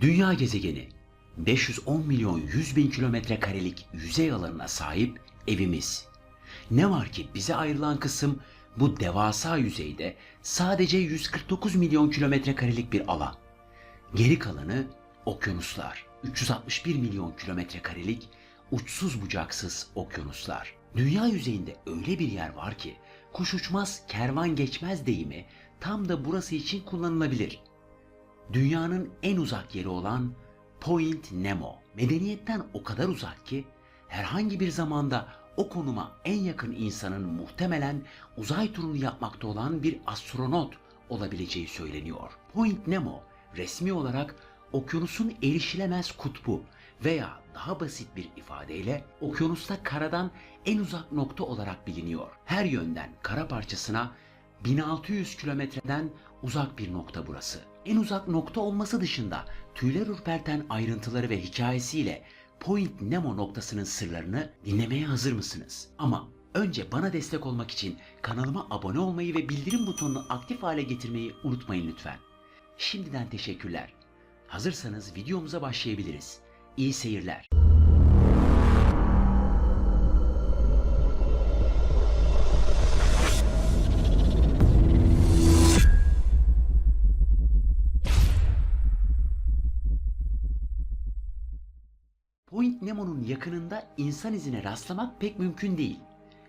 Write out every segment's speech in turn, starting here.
Dünya gezegeni 510 milyon 100 bin kilometre karelik yüzey alanına sahip evimiz. Ne var ki bize ayrılan kısım bu devasa yüzeyde sadece 149 milyon kilometre karelik bir alan. Geri kalanı okyanuslar. 361 milyon kilometre karelik uçsuz bucaksız okyanuslar. Dünya yüzeyinde öyle bir yer var ki kuş uçmaz kervan geçmez deyimi tam da burası için kullanılabilir. Dünyanın en uzak yeri olan Point Nemo. Medeniyetten o kadar uzak ki herhangi bir zamanda o konuma en yakın insanın muhtemelen uzay turunu yapmakta olan bir astronot olabileceği söyleniyor. Point Nemo resmi olarak okyanusun erişilemez kutbu veya daha basit bir ifadeyle okyanusta karadan en uzak nokta olarak biliniyor. Her yönden kara parçasına 1600 kilometreden uzak bir nokta burası. En uzak nokta olması dışında tüyler ürperten ayrıntıları ve hikayesiyle Point Nemo noktasının sırlarını dinlemeye hazır mısınız? Ama önce bana destek olmak için kanalıma abone olmayı ve bildirim butonunu aktif hale getirmeyi unutmayın lütfen. Şimdiden teşekkürler. Hazırsanız videomuza başlayabiliriz. İyi seyirler. Nemo'nun yakınında insan izine rastlamak pek mümkün değil.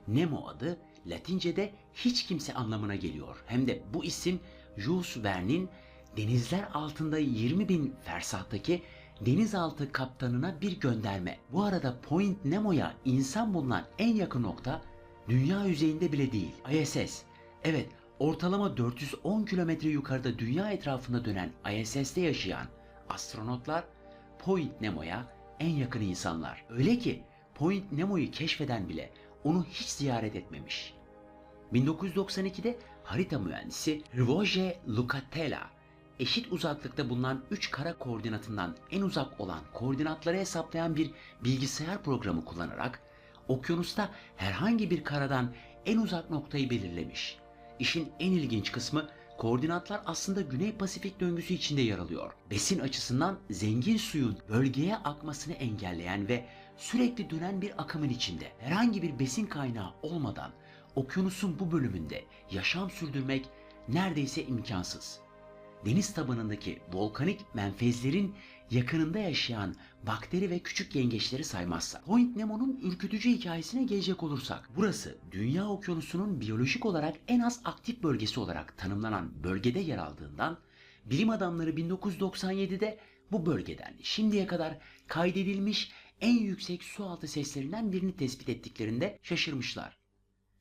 Nemo adı Latince'de hiç kimse anlamına geliyor. Hem de bu isim Jules Verne'in denizler altında 20 bin fersahtaki denizaltı kaptanına bir gönderme. Bu arada Point Nemo'ya insan bulunan en yakın nokta dünya yüzeyinde bile değil. ISS. Evet, ortalama 410 kilometre yukarıda dünya etrafında dönen ISS'te yaşayan astronotlar Point Nemo'ya en yakın insanlar. Öyle ki Point Nemo'yu keşfeden bile onu hiç ziyaret etmemiş. 1992'de harita mühendisi Roger Lucatella eşit uzaklıkta bulunan 3 kara koordinatından en uzak olan koordinatları hesaplayan bir bilgisayar programı kullanarak okyanusta herhangi bir karadan en uzak noktayı belirlemiş. İşin en ilginç kısmı koordinatlar aslında Güney Pasifik döngüsü içinde yer alıyor. Besin açısından zengin suyun bölgeye akmasını engelleyen ve sürekli dönen bir akımın içinde herhangi bir besin kaynağı olmadan okyanusun bu bölümünde yaşam sürdürmek neredeyse imkansız. Deniz tabanındaki volkanik menfezlerin yakınında yaşayan bakteri ve küçük yengeçleri saymazsak. Point Nemo'nun ürkütücü hikayesine gelecek olursak. Burası dünya okyanusunun biyolojik olarak en az aktif bölgesi olarak tanımlanan bölgede yer aldığından bilim adamları 1997'de bu bölgeden şimdiye kadar kaydedilmiş en yüksek sualtı seslerinden birini tespit ettiklerinde şaşırmışlar.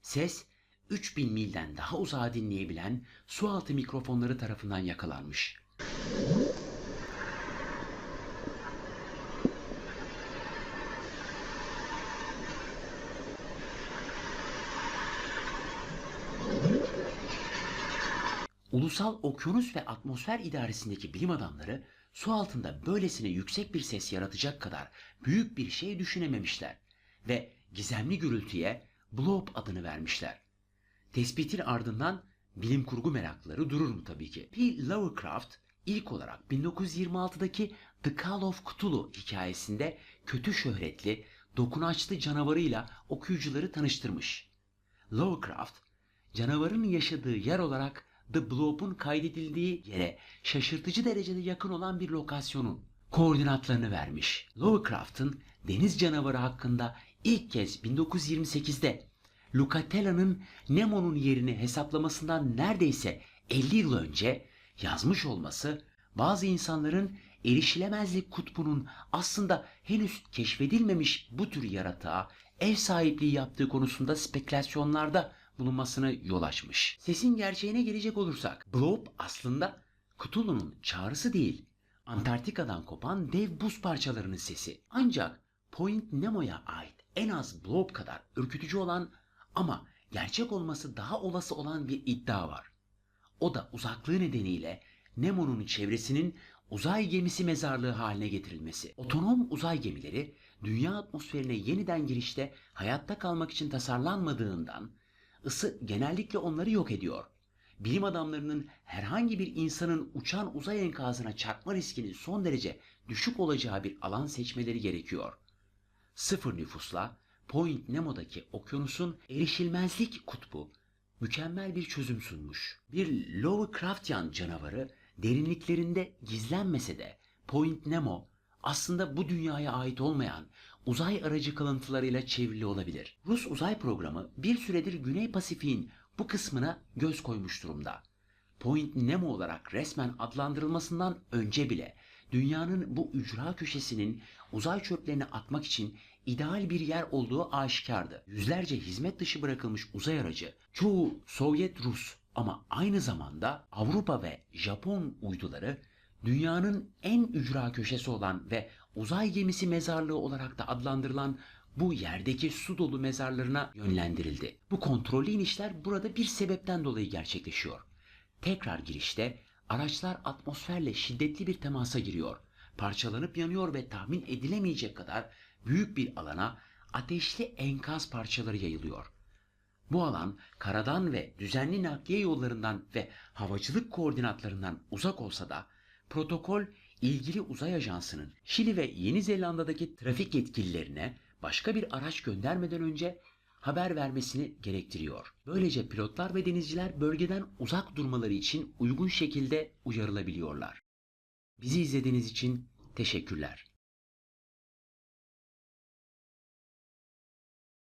Ses 3000 milden daha uzağa dinleyebilen sualtı mikrofonları tarafından yakalanmış. Ulusal Okyanus ve Atmosfer İdaresi'ndeki bilim adamları su altında böylesine yüksek bir ses yaratacak kadar büyük bir şey düşünememişler ve gizemli gürültüye blob adını vermişler. Tespitin ardından bilim kurgu merakları durur mu tabii ki. P. Lovecraft ilk olarak 1926'daki The Call of Cthulhu hikayesinde kötü şöhretli, dokunaçlı canavarıyla okuyucuları tanıştırmış. Lovecraft, canavarın yaşadığı yer olarak The Blob'un kaydedildiği yere şaşırtıcı derecede yakın olan bir lokasyonun koordinatlarını vermiş. Lovecraft'ın deniz canavarı hakkında ilk kez 1928'de Lucatella'nın Nemo'nun yerini hesaplamasından neredeyse 50 yıl önce yazmış olması bazı insanların erişilemezlik kutbunun aslında henüz keşfedilmemiş bu tür yaratığa ev sahipliği yaptığı konusunda spekülasyonlarda bulunmasına yol açmış. Sesin gerçeğine gelecek olursak, Blob aslında Cthulhu'nun çağrısı değil, Antarktika'dan kopan dev buz parçalarının sesi. Ancak Point Nemo'ya ait en az Blob kadar ürkütücü olan ama gerçek olması daha olası olan bir iddia var. O da uzaklığı nedeniyle Nemo'nun çevresinin uzay gemisi mezarlığı haline getirilmesi. Otonom uzay gemileri dünya atmosferine yeniden girişte hayatta kalmak için tasarlanmadığından ısı genellikle onları yok ediyor. bilim adamlarının herhangi bir insanın uçan uzay enkazına çarpma riskinin son derece düşük olacağı bir alan seçmeleri gerekiyor. Sıfır nüfusla Point Nemo'daki okyanusun erişilmezlik kutbu mükemmel bir çözüm sunmuş. Bir Lovecraftian canavarı derinliklerinde gizlenmese de Point Nemo aslında bu dünyaya ait olmayan uzay aracı kalıntılarıyla çevrili olabilir. Rus uzay programı bir süredir Güney Pasifik'in bu kısmına göz koymuş durumda. Point Nemo olarak resmen adlandırılmasından önce bile dünyanın bu ücra köşesinin uzay çöplerini atmak için ideal bir yer olduğu aşikardı. Yüzlerce hizmet dışı bırakılmış uzay aracı, çoğu Sovyet Rus ama aynı zamanda Avrupa ve Japon uyduları dünyanın en ücra köşesi olan ve uzay gemisi mezarlığı olarak da adlandırılan bu yerdeki su dolu mezarlarına yönlendirildi. Bu kontrollü inişler burada bir sebepten dolayı gerçekleşiyor. Tekrar girişte araçlar atmosferle şiddetli bir temasa giriyor. Parçalanıp yanıyor ve tahmin edilemeyecek kadar büyük bir alana ateşli enkaz parçaları yayılıyor. Bu alan karadan ve düzenli nakliye yollarından ve havacılık koordinatlarından uzak olsa da protokol ilgili uzay ajansının Şili ve Yeni Zelanda'daki trafik yetkililerine başka bir araç göndermeden önce haber vermesini gerektiriyor. Böylece pilotlar ve denizciler bölgeden uzak durmaları için uygun şekilde uyarılabiliyorlar. Bizi izlediğiniz için teşekkürler.